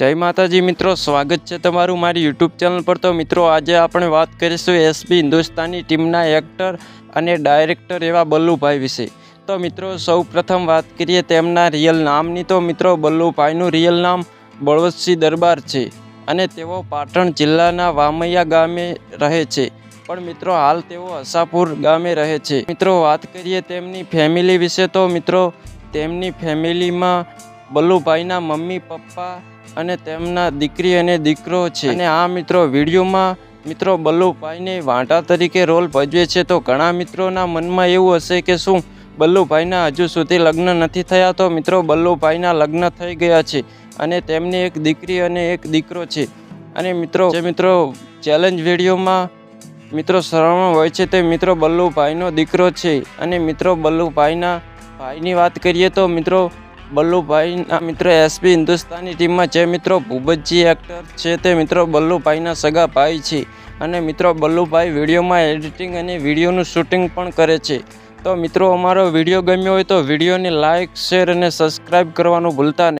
જય માતાજી મિત્રો, સ્વાગત છે તમારું મારી યુટ્યુબ ચેનલ પર. તો મિત્રો, આજે આપણે વાત કરીશું એસબી હિન્દુસ્તાની ટીમના એક્ટર અને ડાયરેક્ટર એવા બલ્લુભાઈ વિશે. તો મિત્રો સૌ પ્રથમ વાત કરીએ તેમના રિયલ નામની. તો મિત્રો, બલ્લુભાઈનું રિયલ નામ બળવતસિંહ દરબાર છે અને તેઓ પાટણ જિલ્લાના વામૈયા ગામે રહે છે. પણ મિત્રો, હાલ તેઓ હસાપુર ગામે રહે છે. મિત્રો, વાત કરીએ તેમની ફેમિલી વિશે. તો મિત્રો, તેમની ફેમિલીમાં બલ્લુભાઈના મમ્મી, પપ્પા અને તેમના દીકરી અને દીકરો છે. અને આ મિત્રો વિડીયોમાં મિત્રો બલ્લુભાઈને વાંટા તરીકે રોલ ભજવે છે. તો ઘણા મિત્રોના મનમાં એવું હશે કે શું બલ્લુભાઈના હજુ સુધી લગ્ન નથી થયા તો મિત્રો બલ્લુભાઈના લગ્ન થઈ ગયા છે અને તેમની એક દીકરી અને એક દીકરો છે. અને મિત્રો જે મિત્રો ચેલેન્જ વિડીયોમાં મિત્રો શ્રવણ હોય છે તે મિત્રો બલ્લુભાઈનો દીકરો છે. અને મિત્રો બલ્લુભાઈના ભાઈની વાત કરીએ તો મિત્રો બલ્લુભાઈના મિત્રો એસપી હિન્દુસ્તાની ટીમમાં જે મિત્રો ભૂપતજી એક્ટર છે તે મિત્રો, બલ્લુભાઈના સગા ભાઈ છે. અને મિત્રો, બલ્લુભાઈ વિડીયોમાં એડિટિંગ અને વિડીયોનું શૂટિંગ પણ કરે છે. તો મિત્રો, અમારો વીડિયો ગમ્યો હોય તો વિડીયોને લાઇક શેર અને સબસ્ક્રાઈબ કરવાનું ભૂલતા નહીં